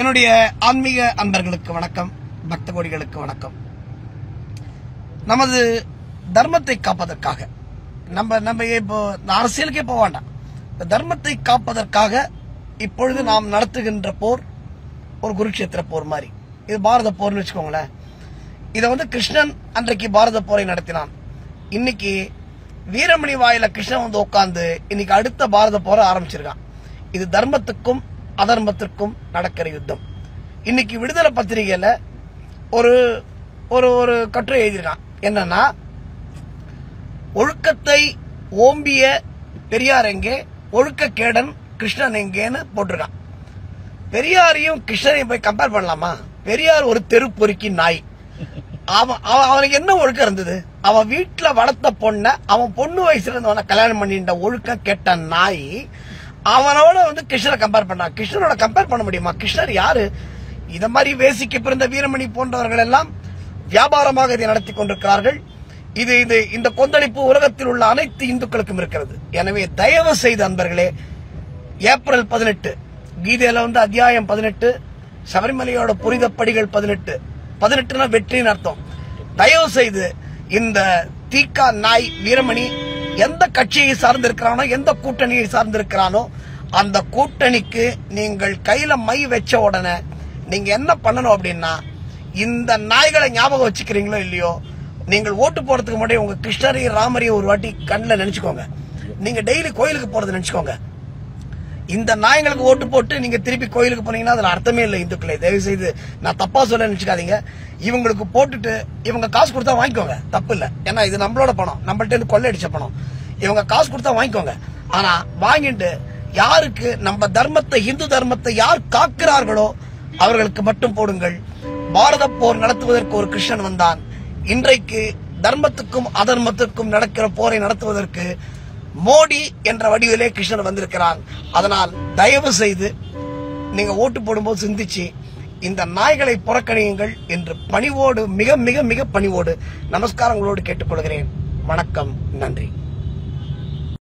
என்னுடைய ஆன்மீக அன்பர்களுக்கு வணக்கம் பக்த கோடிகளுக்கு வணக்கம். நமது தர்மத்தை காப்பதற்காக நம்ம நம்ம இப்போ அரசியலுக்கே போக வேண்டாம். தர்மத்தை காப்பதற்காக இப்பொழுது நாம் நடத்துகின்ற போர் ஒரு குருக்ஷேத்திர போர் மாதிரி. இது பாரத போர்னு வச்சுக்கோங்களேன். இதை வந்து கிருஷ்ணன் அன்றைக்கு பாரத போரை நடத்தினான். இன்னைக்கு வீரமணி வாயில கிருஷ்ணன் வந்து உட்கார்ந்து இன்னைக்கு அடுத்த பாரத போரை ஆரம்பிச்சிருக்கான். இது தர்மத்துக்கும் அதர்மத்திற்கும் நடக்கிற யுத்தம். இன்னைக்கு விடுதலை பத்திரிகையில ஒரு ஒரு ஒரு கட்டுரை எழுதியிருக்கான். என்னன்னா ஒழுக்கத்தை ஓம்பிய பெரியார் எங்கே? ஒழுக்கக்கேடன் கிருஷ்ணன் எங்கேன்னு போட்டிருக்கான். பெரியாரையும் கிருஷ்ணனையும் போய் கம்பேர் பண்ணலாமா? பெரியார் ஒரு தெரு பொறுக்கி நாய். அவன் அவனுக்கு என்ன ஒழுக்கம் இருந்தது? அவன் வீட்டுல வளர்த்த பொண்ண அவன் பொண்ணு வயசுல இருந்தவனை கல்யாணம் பண்ணிட்ட ஒழுக்கம் கெட்ட நாய் அவனோட வந்து கிருஷ்ணரை கம்பேர் பண்ணான் கிருஷ்ணனோட கம்பேர் பண்ண முடியுமா? கிருஷ்ணர் யாரு? இத மாதிரி வேசிக்கு பிறந்த வீரமணி போன்றவர்கள் எல்லாம் வியாபாரமாக இதை நடத்தி கொண்டிருக்கிறார்கள். இது இது இந்த கொந்தளிப்பு உலகத்தில் உள்ள அனைத்து இந்துக்களுக்கும் இருக்கிறது. எனவே தயவு செய்து அன்பர்களே ஏப்ரல் பதினெட்டு கீதையில வந்து அத்தியாயம் பதினெட்டு சபரிமலையோட புரித படிகள் பதினெட்டு. பதினெட்டுனா வெற்றின்னு அர்த்தம். தயவு செய்து இந்த தீக்கா நாய் வீரமணி எந்த கட்சியை சார்ந்திருக்கிறானோ எந்த கூட்டணியை சார்ந்திருக்கிறானோ அந்த கூட்டணிக்கு நீங்கள் கையில மை வச்ச உடனே நீங்க என்ன பண்ணணும் அப்படின்னா இந்த நாய்களை ஞாபகம் வச்சுக்கிறீங்களோ இல்லையோ நீங்கள் ஓட்டு போறதுக்கு முன்னாடி உங்க கிருஷ்ணரையும் ராமரையும் ஒரு வாட்டி கண்ணில் நினைச்சுக்கோங்க. நீங்க டெய்லி கோயிலுக்கு போறது நினைச்சுக்கோங்க. இந்த நாயங்களுக்கு ஓட்டு போட்டு நீங்க திருப்பி கோயிலுக்கு போனீங்கன்னா அதுல அர்த்தமே இல்லை இந்துக்களே. தயவு செய்து நான் தப்பா சொல்ல நினைச்சுக்காதீங்க. இவங்களுக்கு போட்டுட்டு இவங்க காசு கொடுத்தா வாங்கிக்கோங்க. தப்பு இல்லை. ஏன்னா இது நம்மளோட பணம். நம்மள்ட்ட இருந்து கொள்ளையடிச்ச பணம். இவங்க காசு கொடுத்தா வாங்கிக்கோங்க. ஆனா வாங்கிட்டு யாருக்கு நம்ம தர்மத்தை இந்து தர்மத்தை யார் காக்கிறார்களோ அவர்களுக்கு மட்டும் போடுங்கள். பாரத போர் நடத்துவதற்கு ஒரு கிருஷ்ணன் வந்தான். இன்றைக்கு தர்மத்துக்கும் அதர்மத்துக்கும் நடக்கிற போரை நடத்துவதற்கு மோடி என்ற வடிவிலே கிருஷ்ணன் வந்திருக்கிறான் அதனால் தயவு செய்து நீங்க ஓட்டு போடும்போது சிந்திச்சு இந்த நாய்களை புறக்கணியுங்கள் என்று பணிவோடு மிக மிக மிக பணிவோடு நமஸ்காரங்களோடு கேட்டுக்கொள்கிறேன். வணக்கம் நன்றி.